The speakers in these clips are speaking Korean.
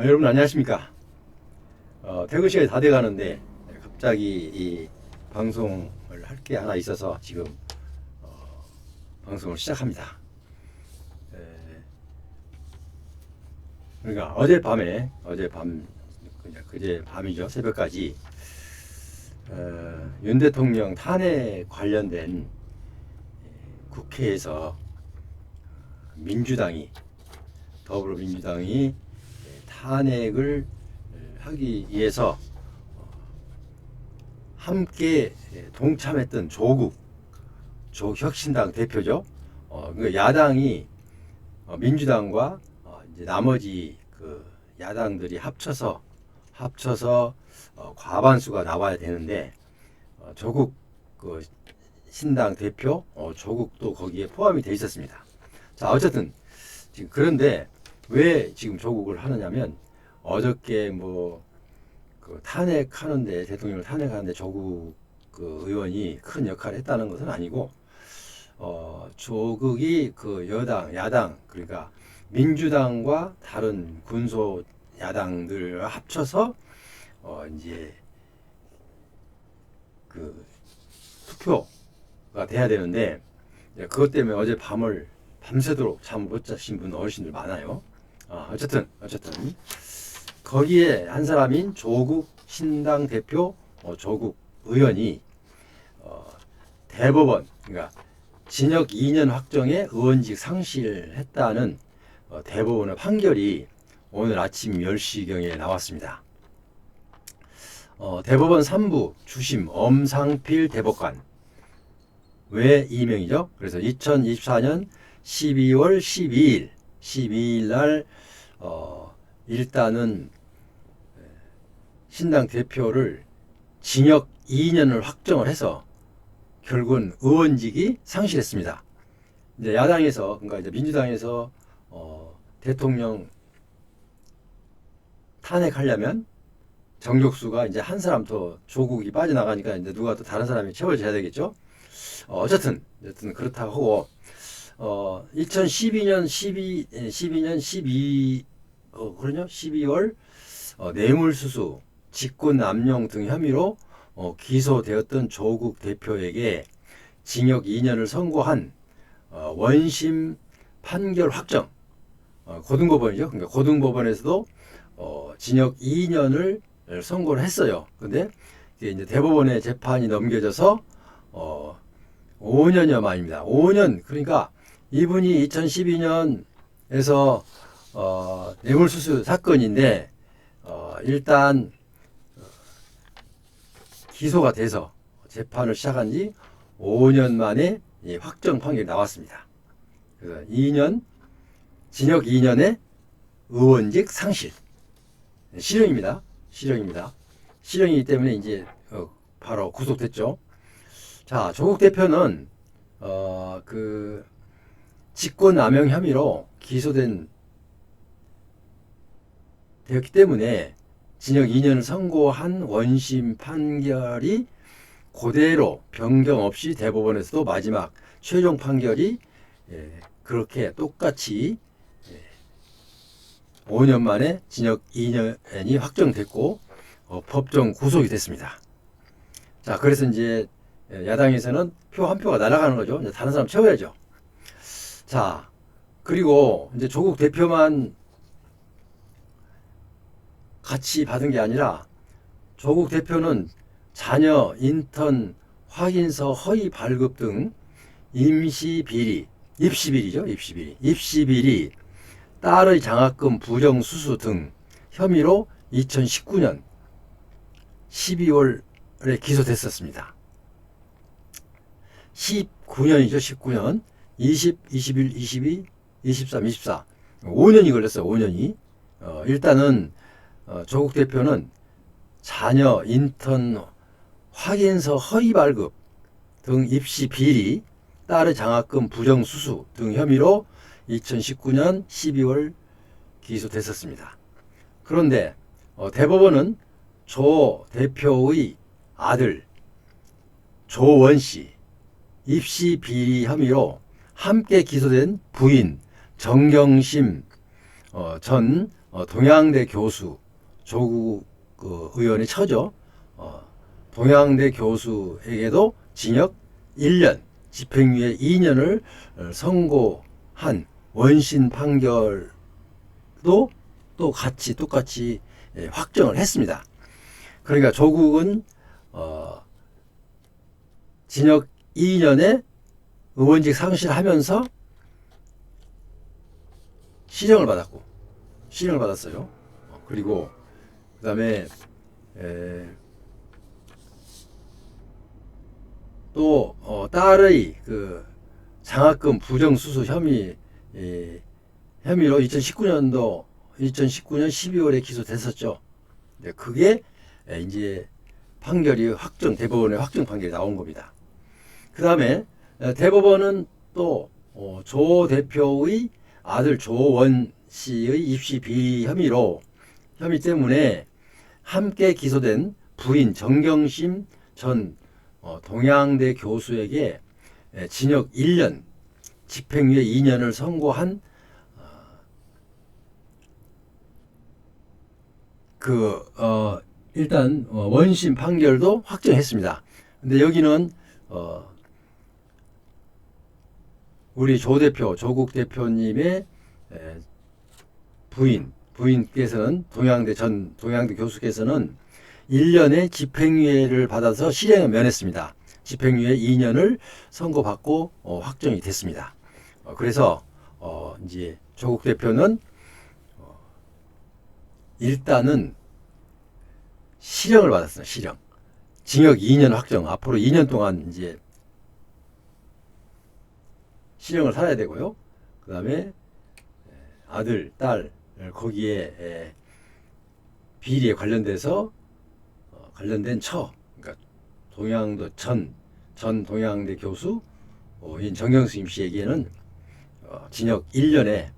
아, 여러분 안녕하십니까? 어, 퇴근 시간이 다 돼가는데 갑자기 이 방송을 할 게 하나 있어서 지금 어, 방송을 시작합니다. 에, 그러니까 어젯밤에 어젯밤 그냥 그제 밤이죠 새벽까지 어, 윤 대통령 탄핵 관련된 국회에서 민주당이 더불어민주당이 탄핵을 하기 위해서 함께 동참했던 조국 조혁신당 대표죠. 어, 그 야당이 어, 민주당과 어, 이제 나머지 그 야당들이 합쳐서 합쳐서 어, 과반수가 나와야 되는데 어, 조국 그 신당 대표 어, 조국도 거기에 포함이 돼 있었습니다. 자 어쨌든 지금 그런데 왜 지금 조국을 하느냐면 어저께 뭐 그 탄핵하는데 대통령을 탄핵하는데 조국 그 의원이 큰 역할을 했다는 것은 아니고 어 조국이 그 여당 야당 그러니까 민주당과 다른 군소 야당들 합쳐서 어 이제 그 투표가 돼야 되는데 그것 때문에 어제 밤을 밤새도록 잠 못 자신 분 어르신들 많아요. 아, 어쨌든 어쨌든 거기에 한 사람인 조국 신당 대표 어, 조국 의원이 어, 대법원 그러니까 징역 2년 확정에 의원직 상실했다는 어, 대법원의 판결이 오늘 아침 10시경에 나왔습니다. 어, 대법원 3부 주심 엄상필 대법관 왜 이명이죠? 그래서 2024년 12월 12일 12일 날 어, 일단은 신당 대표를 징역 2년을 확정을 해서 결국은 의원직이 상실했습니다. 이제 야당에서 그러니까 이제 민주당에서 어, 대통령 탄핵하려면 정족수가 이제 한 사람 더 조국이 빠져나가니까 이제 누가 또 다른 사람이 채워져야 되겠죠. 어, 어쨌든 어쨌든 그렇다고 하고 어 2012년 12 12년 12 어, 그러냐 12월 어, 뇌물수수, 직권 남용 등 혐의로 어, 기소되었던 조국 대표에게 징역 2년을 선고한 어, 원심 판결 확정 어, 고등법원이죠. 그러니까 고등법원에서도 어, 징역 2년을 선고를 했어요. 근데 이게 이제 대법원의 재판이 넘겨져서 어, 5년여 만입니다. 5년 그러니까 이분이 2012년에서 어, 뇌물수수 사건인데 어, 일단 어, 기소가 돼서 재판을 시작한 지 5년 만에 이 확정 판결이 나왔습니다. 그래서 2년 징역 2년에 의원직 상실 실형입니다. 실형입니다. 실형이기 때문에 이제 어, 바로 구속됐죠. 자 조국 대표는 어, 그 직권남용 혐의로 기소된 되었기 때문에 징역 2년을 선고한 원심 판결이 그대로 변경 없이 대법원에서도 마지막 최종 판결이 예, 그렇게 똑같이 예, 5년 만에 징역 2년이 확정됐고 어, 법정 구속이 됐습니다. 자, 그래서 이제 야당에서는 표 한 표가 날아가는 거죠. 다른 사람 채워야죠. 자, 그리고 이제 조국 대표만 같이 받은 게 아니라 조국 대표는 자녀 인턴 확인서 허위 발급 등 임시 비리, 입시 비리죠, 입시 비리, 입시 비리, 딸의 장학금 부정 수수 등 혐의로 2019년 12월에 기소됐었습니다. 19년이죠, 19년. 20, 21, 22, 23, 24. 5년이 걸렸어요, 5년이. 어, 일단은 어, 조국 대표는 자녀 인턴 확인서 허위 발급 등 입시 비리, 딸의 장학금 부정 수수 등 혐의로 2019년 12월 기소됐었습니다. 그런데 어, 대법원은 조 대표의 아들 조원 씨 입시 비리 혐의로 함께 기소된 부인 정경심 어, 전 어, 동양대 교수 조국 그 의원의 처죠. 어, 동양대 교수에게도 징역 1년, 집행유예 2년을 어, 선고한 원신 판결도 또 같이 똑같이 예, 확정을 했습니다. 그러니까 조국은 어, 징역 2년에 의원직 상실하면서 실형을 받았고 실형을 받았어요. 어, 그리고 그다음에 에, 또 어, 딸의 그 장학금 부정 수수 혐의 에, 혐의로 2019년도 2019년 12월에 기소됐었죠. 네, 그게 에, 이제 판결이 확정 대법원의 확정 판결이 나온 겁니다. 그 다음에 대법원은 또 어, 조 대표의 아들 조원 씨의 입시 비리 혐의로 혐의 때문에 함께 기소된 부인 정경심 전 어, 동양대 교수에게 에, 징역 1년, 집행유예 2년을 선고한 어, 그 어, 일단 어, 원심 판결도 확정했습니다. 근데 여기는 어, 우리 조 대표, 조국 대표님의 에, 부인, 부인께서는 동양대 전 동양대 교수께서는 1년의 집행유예를 받아서 실형을 면했습니다. 집행유예 2년을 선고받고 어, 확정이 됐습니다. 어, 그래서 어, 이제 조국 대표는 어, 일단은 실형을 받았어요. 실형. 징역 2년 확정. 앞으로 2년 동안 이제 실형을 살아야 되고요. 그 다음에 아들, 딸 거기에 에, 비리에 관련돼서 어, 관련된 처, 그러니까 동양도 전, 전 동양대 교수 어, 인 정경수 임 씨에게는 어, 징역 1년에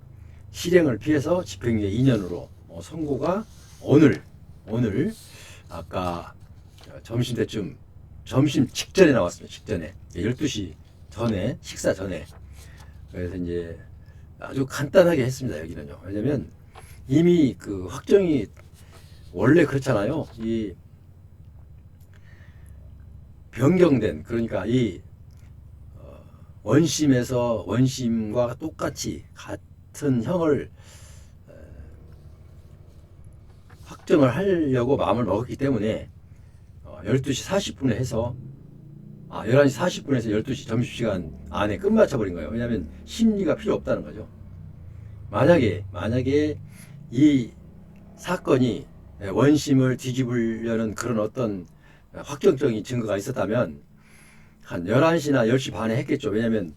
실형을 피해서 집행유예 2년으로 어, 선고가 오늘 오늘 아까 점심 때쯤 점심 직전에 나왔습니다. 직전에 12시 전에 식사 전에 그래서 이제 아주 간단하게 했습니다. 여기는요. 왜냐면 이미 그 확정이 원래 그렇잖아요. 이 변경된 그러니까 이 어, 원심에서 원심과 똑같이 같은 형을 어, 확정을 하려고 마음을 먹었기 때문에 어, 12시 40분에 해서 아, 11시 40분에서 12시 점심시간 안에 끝마쳐 버린 거예요. 왜냐하면 심리가 필요 없다는 거죠. 만약에 만약에 이 사건이 원심을 뒤집으려는 그런 어떤 확정적인 증거가 있었다면 한 11시나 10시 반에 했겠죠. 왜냐하면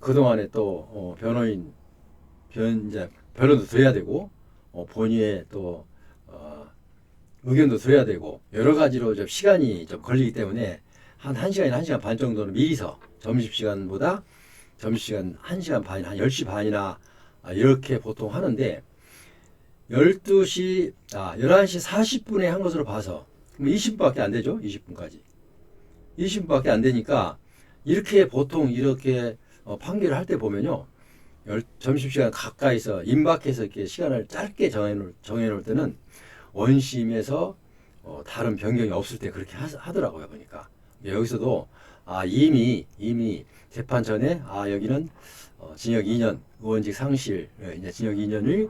그동안에 또 어, 변호인 변 이제 변호도 들어야 되고 어, 본인의 또 어, 의견도 들어야 되고 여러 가지로 좀 시간이 좀 걸리기 때문에 한 1시간이나 1시간 반 정도는 미리서 점심시간보다 점심시간 1시간 반이나 한 10시 반이나 아, 이렇게 보통 하는데 12시, 아, 11시 40분에 한 것으로 봐서 그럼 20분밖에 안 되죠? 20분까지. 20분밖에 안 되니까 이렇게 보통 이렇게 어, 판결을 할 때 보면요. 열, 점심시간 가까이서 임박해서 이렇게 시간을 짧게 정해놓을, 정해놓을 때는 원심에서 어, 다른 변경이 없을 때 그렇게 하, 더라고요 보니까. 여기서도 아, 이미, 이미 재판 전에 아, 여기는 어, 징역 2년, 의원직 상실, 예, 이제 징역 2년을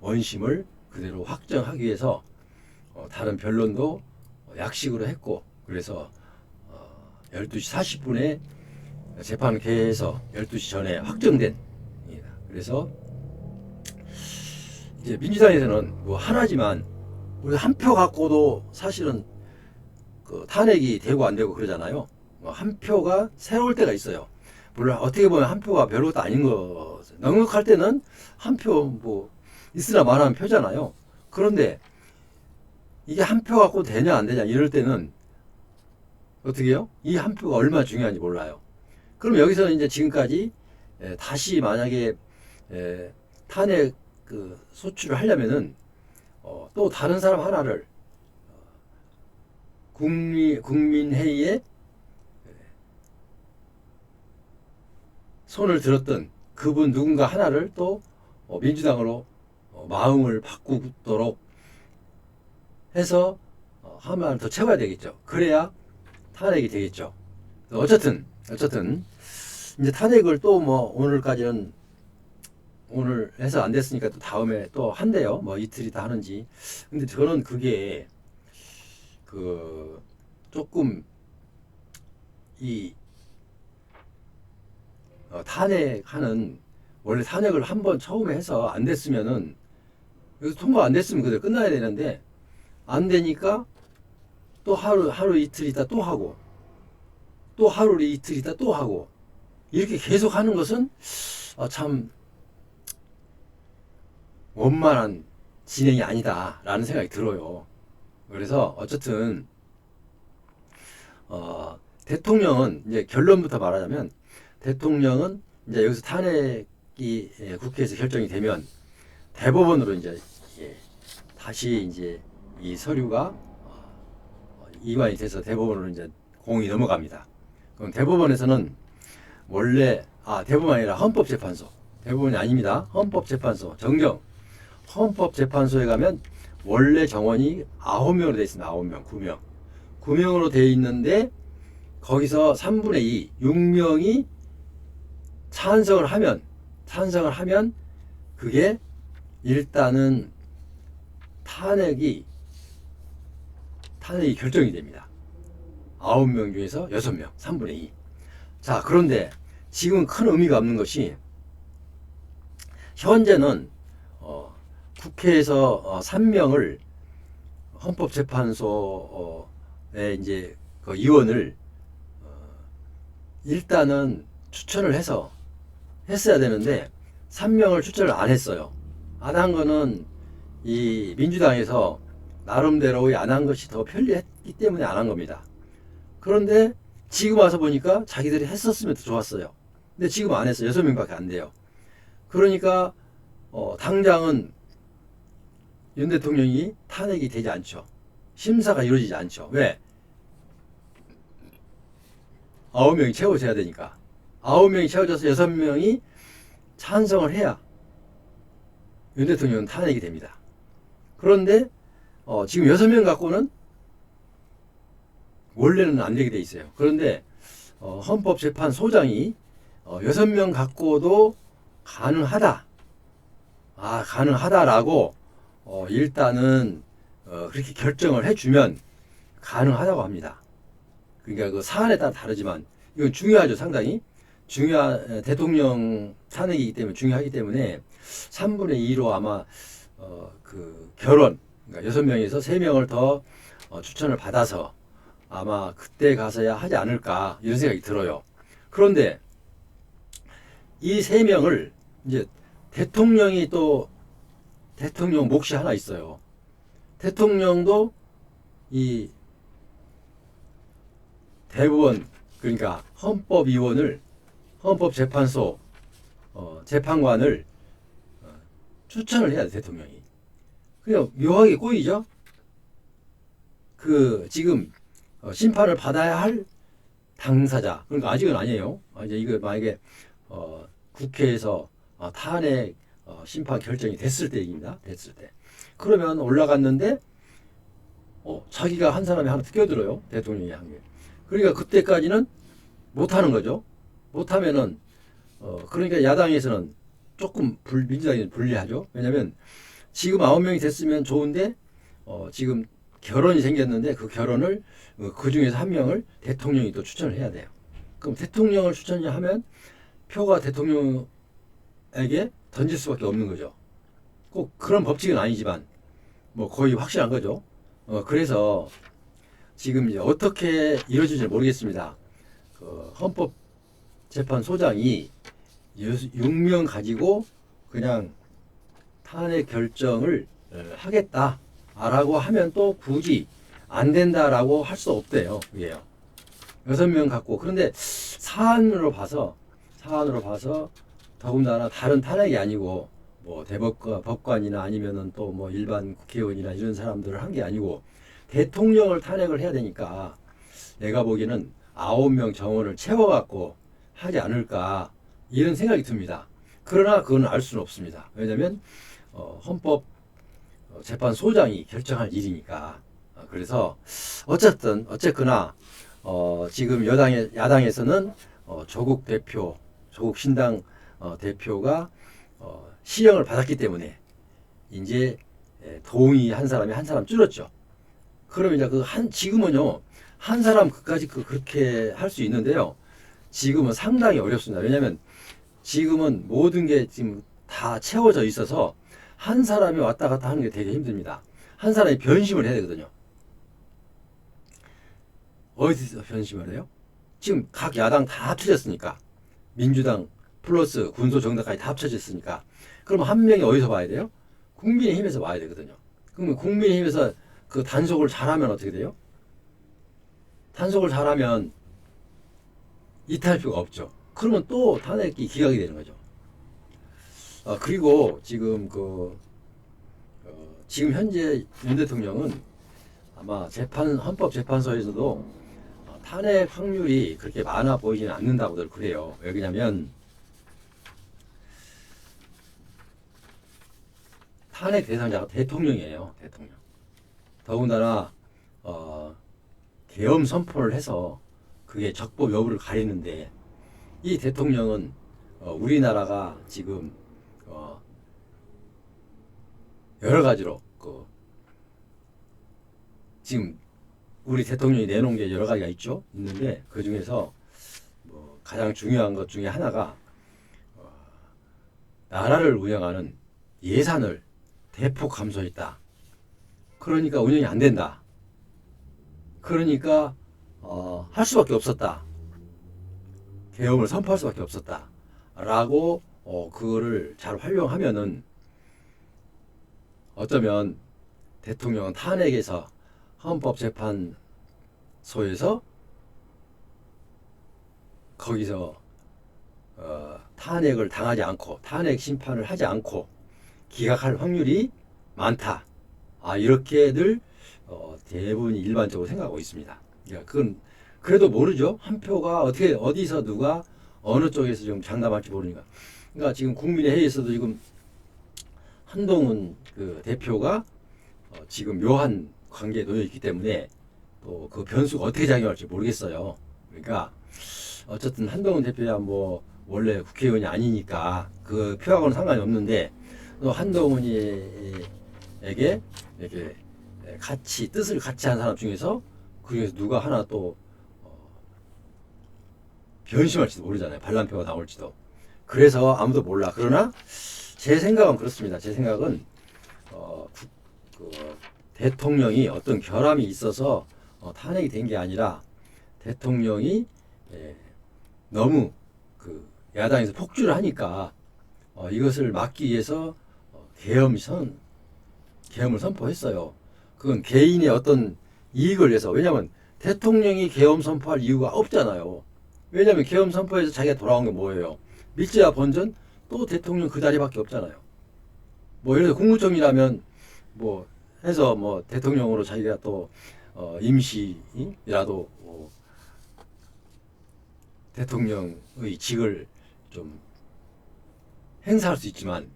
원심을 그대로 확정하기 위해서 어, 다른 변론도 약식으로 했고 그래서 어, 12시 40분에 재판 개해서 12시 전에 확정된. 그래서 이제 민주당에서는 뭐 하나지만 우리 한 표 갖고도 사실은 그 탄핵이 되고 안 되고 그러잖아요. 뭐한 표가 새로울 때가 있어요. 물론 어떻게 보면 한 표가 별것도 아닌 거 넉넉할 때는 한 표 뭐 있으나 마나한 표잖아요. 그런데 이게 한 표 갖고 되냐 안 되냐 이럴 때는 어떻게요? 이 한 표가 얼마나 중요한지 몰라요. 그럼 여기서 이제 지금까지 에, 다시 만약에 에, 탄핵 그 소추를 하려면은 어, 또 다른 사람 하나를 어, 국민 국민회의에 손을 들었던 그분 누군가 하나를 또 어, 민주당으로 어, 어, 마음을 바꾸도록 해서 어, 한번 더 채워야 되겠죠. 그래야 탄핵이 되겠죠. 어쨌든 어쨌든 이제 탄핵을 또 뭐 오늘까지는 오늘 해서 안 됐으니까 또 다음에 또 한대요. 뭐 이틀 있다 하는지. 근데 저는 그게 그 조금 이 어, 탄핵하는 원래 탄핵을 한 번 처음에 해서 안 됐으면은 여기서 통과 안 됐으면 그대로 끝나야 되는데 안 되니까 또 하루 하루 이틀 있다 또 하고 또 하루 이틀 있다 또 하고 이렇게 계속 하는 것은 아, 참 원만한 진행이 아니다라는 생각이 들어요. 그래서 어쨌든 어, 대통령은 이제 결론부터 말하자면 대통령은 이제 여기서 탄핵이 예, 국회에서 결정이 되면 대법원으로 이제 예, 다시 이제 이 서류가 어, 이관이 돼서 대법원으로 이제 공이 넘어갑니다. 그럼 대법원에서는 원래 아 대법원 아니라 헌법재판소 대법원이 아닙니다. 헌법재판소 정정 헌법재판소에 가면 원래 정원이 아홉 명으로 되어 있습니다. 아홉 명, 구 명, 구 명으로 되어 있는데 거기서 3분의 2, 6명이 찬성을 하면 찬성을 하면 그게 일단은 탄핵이 탄핵이 결정이 됩니다. 아홉 명 중에서 여섯 명, 3분의 2. 자, 그런데 지금 큰 의미가 없는 것이 현재는 어, 국회에서 어, 3명을 헌법재판소에 이제 그 의원을 어, 일단은 추천을 해서 했어야 되는데 3명을 추천을 안 했어요. 안 한 거는 이 민주당에서 나름대로 안한 것이 더 편리했기 때문에 안 한 겁니다. 그런데 지금 와서 보니까 자기들이 했었으면 더 좋았어요. 근데 지금 안 했어요. 여섯 명밖에 안 돼요. 그러니까 어, 당장은 윤 대통령이 탄핵이 되지 않죠. 심사가 이루어지지 않죠. 왜? 아홉 명이 채워져야 되니까. 아홉 명이 채워져서 여섯 명이 찬성을 해야 윤 대통령은 탄핵이 됩니다. 그런데 어, 지금 여섯 명 갖고는 원래는 안 되게 돼 있어요. 그런데 어, 헌법재판소장이 어, 여섯 명 갖고도 가능하다. 아 가능하다라고 어, 일단은 어, 그렇게 결정을 해주면 가능하다고 합니다. 그러니까 그 사안에 따라 다르지만 이건 중요하죠 상당히 중요한 대통령 탄핵이기 때문에 중요하기 때문에 3분의 2로 아마 어, 그 결혼 그러니까 여섯 명에서 세 명을 더 어, 추천을 받아서 아마 그때 가서야 하지 않을까 이런 생각이 들어요. 그런데 이 세 명을 이제 대통령이 또 대통령 몫이 하나 있어요. 대통령도 이 대법원 그러니까 헌법위원을 헌법재판소 어, 재판관을 어, 추천을 해야 돼 대통령이. 그냥 묘하게 꼬이죠. 그 지금 어, 심판을 받아야 할 당사자 그러니까 아직은 아니에요. 아, 이제 이거 만약에 어, 국회에서 어, 탄핵 어, 심판 결정이 됐을 때 얘기입니다. 됐을 때. 그러면 올라갔는데 어, 자기가 한 사람이 하나 끼어들어요. 대통령이 한 게. 그러니까 그때까지는 못하는 거죠. 못하면은 어, 그러니까 야당에서는 조금 불, 민주당이 불리하죠. 왜냐하면 지금 아홉 명이 됐으면 좋은데 어, 지금 결혼이 생겼는데 그 결혼을 어, 그 중에서 한 명을 대통령이 또 추천을 해야 돼요. 그럼 대통령을 추천하면 표가 대통령에게 던질 수밖에 없는 거죠. 꼭 그런 법칙은 아니지만 뭐 거의 확실한 거죠. 어, 그래서 지금 이제 어떻게 이루어질지 모르겠습니다. 그 헌법재판소장이 6명 가지고 그냥 탄핵 결정을 어, 하겠다라고 하면 또 굳이 안 된다라고 할 수 없대요. 그게요. 여섯 명 갖고 그런데 사안으로 봐서 사안으로 봐서 더군다나 다른 탄핵이 아니고 뭐 대법관 법관이나 아니면은 또 뭐 일반 국회의원이나 이런 사람들을 한 게 아니고 대통령을 탄핵을 해야 되니까 내가 보기에는 아홉 명 정원을 채워갖고 하지 않을까 이런 생각이 듭니다. 그러나 그건 알 수는 없습니다. 왜냐하면 어, 헌법 어, 재판 소장이 결정할 일이니까 어, 그래서 어쨌든 어쨌거나 어, 지금 여당에 야당에서는 어, 조국 대표 조국 신당 어, 대표가 어, 시행을 받았기 때문에 이제 에, 동의 한 사람이 한 사람 줄었죠. 그러면 이제 그 한 지금은요 한 사람 그까지 그 그렇게 할 수 있는데요. 지금은 상당히 어렵습니다. 왜냐하면 지금은 모든 게 지금 다 채워져 있어서 한 사람이 왔다 갔다 하는 게 되게 힘듭니다. 한 사람이 변심을 해야 되거든요. 어디서 변심을 해요? 지금 각 야당 다 합쳐졌으니까 민주당 플러스 군소 정당까지 다 합쳐졌으니까 그러면 한 명이 어디서 와야 돼요? 국민의힘에서 와야 되거든요. 그러면 국민의힘에서 그 단속을 잘하면 어떻게 돼요? 단속을 잘하면 이탈표가 없죠. 그러면 또 탄핵이 기각이 되는 거죠. 아, 그리고 지금 그 어, 지금 현재 윤 대통령은 아마 재판 헌법 재판소에서도 어, 탄핵 확률이 그렇게 많아 보이지는 않는다고들 그래요. 왜냐면 탄핵 대상자가 대통령이에요. 대통령. 더군다나 어, 계엄 선포를 해서 그게 적법 여부를 가리는데 이 대통령은 어, 우리나라가 지금 어, 여러 가지로 그 지금 우리 대통령이 내놓은 게 여러 가지가 있죠. 있는데 그 중에서 뭐 가장 중요한 것 중에 하나가 어, 나라를 운영하는 예산을 대폭 감소했다. 그러니까 운영이 안 된다. 그러니까 어, 할 수밖에 없었다. 계엄을 선포할 수밖에 없었다. 라고 어, 그거를 잘 활용하면은 어쩌면 대통령은 탄핵에서 헌법재판소에서 거기서 어, 탄핵을 당하지 않고 탄핵 심판을 하지 않고 기각할 확률이 많다. 아 이렇게들 어, 대부분이 일반적으로 생각하고 있습니다. 그러니까 그건 그래도 모르죠. 한 표가 어떻게 어디서 누가 어느 쪽에서 좀 장담할지 모르니까. 그러니까 지금 국민의회에서도 지금 한동훈 그 대표가 어, 지금 묘한 관계에 놓여 있기 때문에 또 그 변수가 어떻게 작용할지 모르겠어요. 그러니까 어쨌든 한동훈 대표야 뭐 원래 국회의원이 아니니까 그 표하고는 상관이 없는데 또 한동훈이에게 이렇게 같이 뜻을 같이 한 사람 중에서 그 중에서 누가 하나 또 어, 변심할지도 모르잖아요. 반란표가 나올지도. 그래서 아무도 몰라. 그러나 제 생각은 그렇습니다. 제 생각은 어, 국- 그 대통령이 어떤 결함이 있어서 어, 탄핵이 된 게 아니라 대통령이 예, 너무 그 야당에서 폭주를 하니까 어, 이것을 막기 위해서 어, 계엄 선 계엄을 선포했어요. 그건 개인의 어떤 이익을 위해서 왜냐하면 대통령이 계엄 선포할 이유가 없잖아요. 왜냐하면 계엄 선포해서 자기가 돌아온 게 뭐예요? 밀재와 번전 또 대통령 그 자리밖에 없잖아요. 뭐 예를 들어 국무총리라면 뭐 해서 뭐 대통령으로 자기가 또 어, 임시라도 어, 대통령의 직을 좀 행사할 수 있지만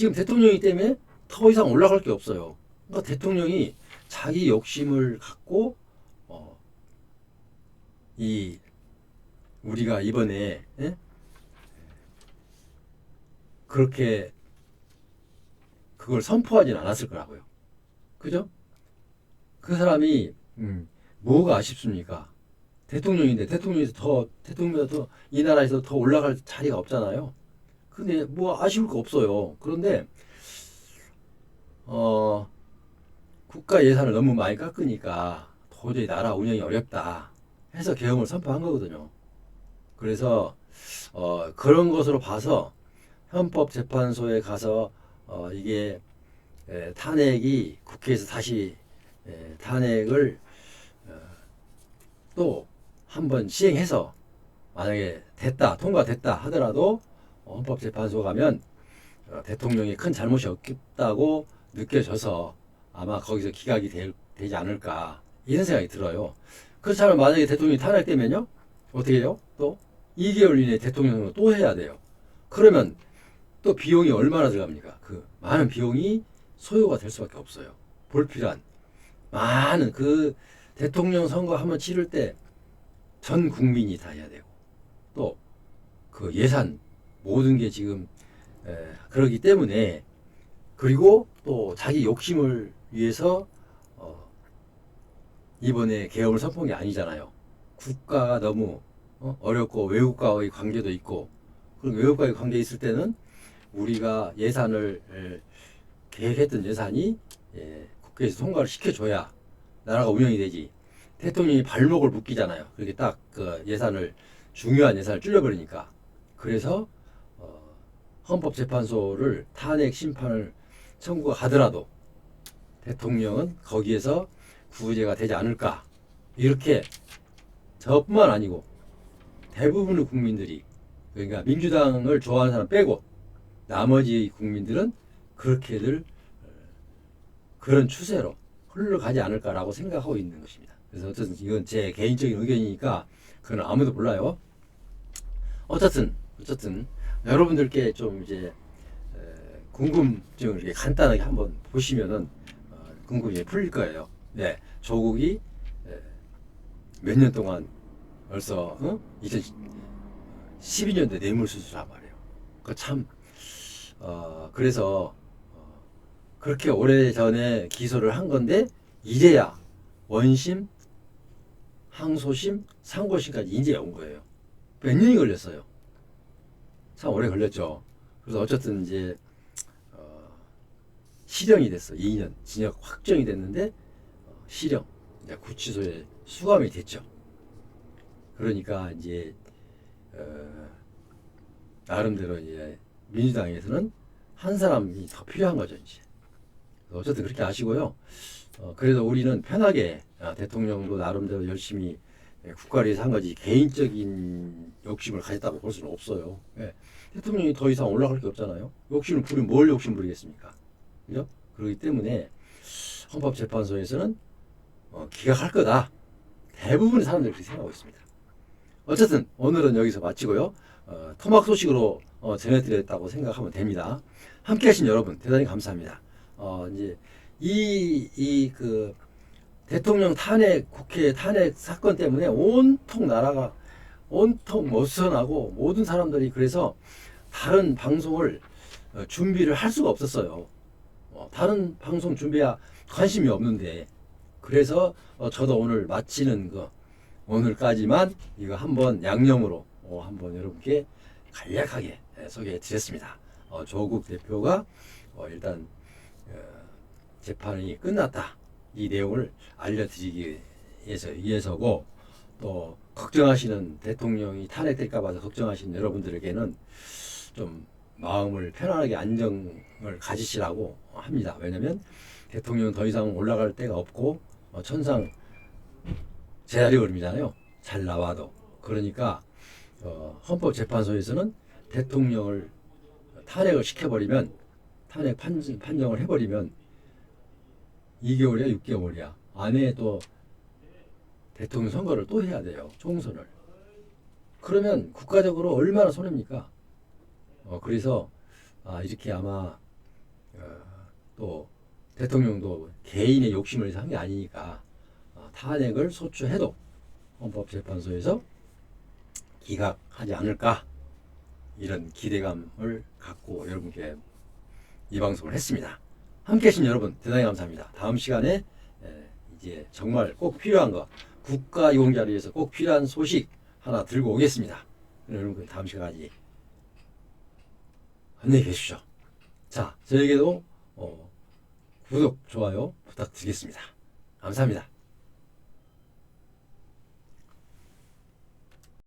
지금 대통령이기 때문에 더 이상 올라갈 게 없어요. 그러니까 대통령이 자기 욕심을 갖고 어, 이 우리가 이번에 예? 그렇게 그걸 선포하진 않았을 거라고요. 그죠? 그 사람이 음, 뭐가 아쉽습니까? 대통령인데 대통령에서 더 대통령보다 더이 나라에서 더 올라갈 자리가 없잖아요. 근데 뭐 아쉬울 거 없어요. 그런데 어 국가 예산을 너무 많이 깎으니까 도저히 나라 운영이 어렵다 해서 계엄을 선포한 거거든요. 그래서 어 그런 것으로 봐서 헌법재판소에 가서 어 이게 에, 탄핵이 국회에서 다시 에, 탄핵을 어, 또 한번 시행해서 만약에 됐다 통과됐다 하더라도 어, 헌법재판소 가면 어, 대통령이 큰 잘못이 없다고 느껴져서 아마 거기서 기각이 될, 되지 않을까 이런 생각이 들어요. 그렇다면 만약에 대통령이 탄핵되면요 어떻게 해요? 또 2개월 이내에 대통령을 또 해야 돼요. 그러면 또 비용이 얼마나 들어갑니까? 그 많은 비용이 소요가 될 수밖에 없어요. 불필요한 많은 그 대통령 선거 한번 치를 때 전 국민이 다 해야 되고 또 그 예산 모든 게 지금 에, 그러기 때문에 그리고 또 자기 욕심을 위해서 어, 이번에 계엄을 선포한 게 아니잖아요. 국가가 너무 어, 어렵고 외국과의 관계도 있고 그리고 외국과의 관계 있을 때는 우리가 예산을 에, 계획했던 예산이 예, 국회에서 통과를 시켜줘야 나라가 운영이 되지. 대통령이 발목을 묶이잖아요. 그렇게 딱 그 예산을 중요한 예산을 줄여버리니까. 그래서 어, 헌법재판소를 탄핵 심판을 청구하더라도 대통령은 거기에서 구제가 되지 않을까 이렇게 저뿐만 아니고 대부분의 국민들이 그러니까 민주당을 좋아하는 사람 빼고 나머지 국민들은 그렇게들 어, 그런 추세로 흘러가지 않을까라고 생각하고 있는 것입니다. 그래서 어쨌든 이건 제 개인적인 의견이니까 그건 아무도 몰라요. 어쨌든 어쨌든 여러분들께 좀 이제 에, 궁금증을 이렇게 간단하게 한번 보시면은 어, 궁금이 풀릴 거예요. 네, 조국이 몇 년 동안 벌써 어? 2012년대 뇌물수수란 말이에요. 그참 어, 그래서 어, 그렇게 오래 전에 기소를 한 건데 이제야 원심, 항소심, 상고심까지 이제 온 거예요. 몇 년이 걸렸어요. 참 오래 걸렸죠. 그래서 어쨌든 이제 어, 실형이 됐어. 2년 징역 확정이 됐는데 어, 실형 이제 구치소에 수감이 됐죠. 그러니까 이제 어, 나름대로 이제 민주당에서는 한 사람이 더 필요한 거죠 이제. 어쨌든 그렇게 아시고요. 어, 그래도 우리는 편하게 아, 대통령도 나름대로 열심히 예, 국가를 위해서 한 거지 개인적인 욕심을 가졌다고 볼 수는 없어요. 예. 대통령이 더 이상 올라갈 게 없잖아요. 욕심을 부리면 뭘 욕심 부리겠습니까? 그죠? 그렇기 때문에 헌법재판소에서는 어, 기각할 거다. 대부분의 사람들이 그렇게 생각하고 있습니다. 어쨌든 오늘은 여기서 마치고요. 어, 토막 소식으로 어, 전해드렸다고 생각하면 됩니다. 함께하신 여러분 대단히 감사합니다. 어, 이제 이 이그 대통령 탄핵 국회 탄핵 사건 때문에 온통 나라가 온통 머선하고 모든 사람들이 그래서 다른 방송을 어, 준비를 할 수가 없었어요. 어, 다른 방송 준비야 관심이 없는데 그래서 어, 저도 오늘 마치는 거 오늘까지만 이거 한번 양념으로 어, 한번 여러분께 간략하게 예, 소개해 드렸습니다. 어, 조국 대표가 어, 일단 어, 재판이 끝났다 이 내용을 알려드리기 위해서 위해서고 또 걱정하시는 대통령이 탄핵될까 봐 걱정하시는 여러분들에게는 좀 마음을 편안하게 안정을 가지시라고 합니다. 왜냐하면 대통령은 더 이상 올라갈 데가 없고 어, 천상 제자리 걸음이잖아요. 잘 나와도 그러니까 어, 헌법재판소에서는 대통령을 탄핵을 시켜버리면 탄핵 판, 판정을 해버리면 2개월이야 6개월이야. 안에 또 대통령 선거를 또 해야 돼요 총선을. 그러면 국가적으로 얼마나 손해입니까? 어, 그래서 아, 이렇게 아마 어, 또 대통령도 개인의 욕심을 한 게 아니니까 어, 탄핵을 소추해도 헌법재판소에서 기각하지 않을까? 이런 기대감을 갖고 여러분께 이 방송을 했습니다. 함께 해주신 여러분 대단히 감사합니다. 다음 시간에 에, 이제 정말 꼭 필요한 거 국가 위해서 꼭 필요한 소식 하나 들고 오겠습니다. 여러분 다음 시간까지 안녕히 계십시오. 자 저에게도 어, 구독 좋아요 부탁드리겠습니다. 감사합니다.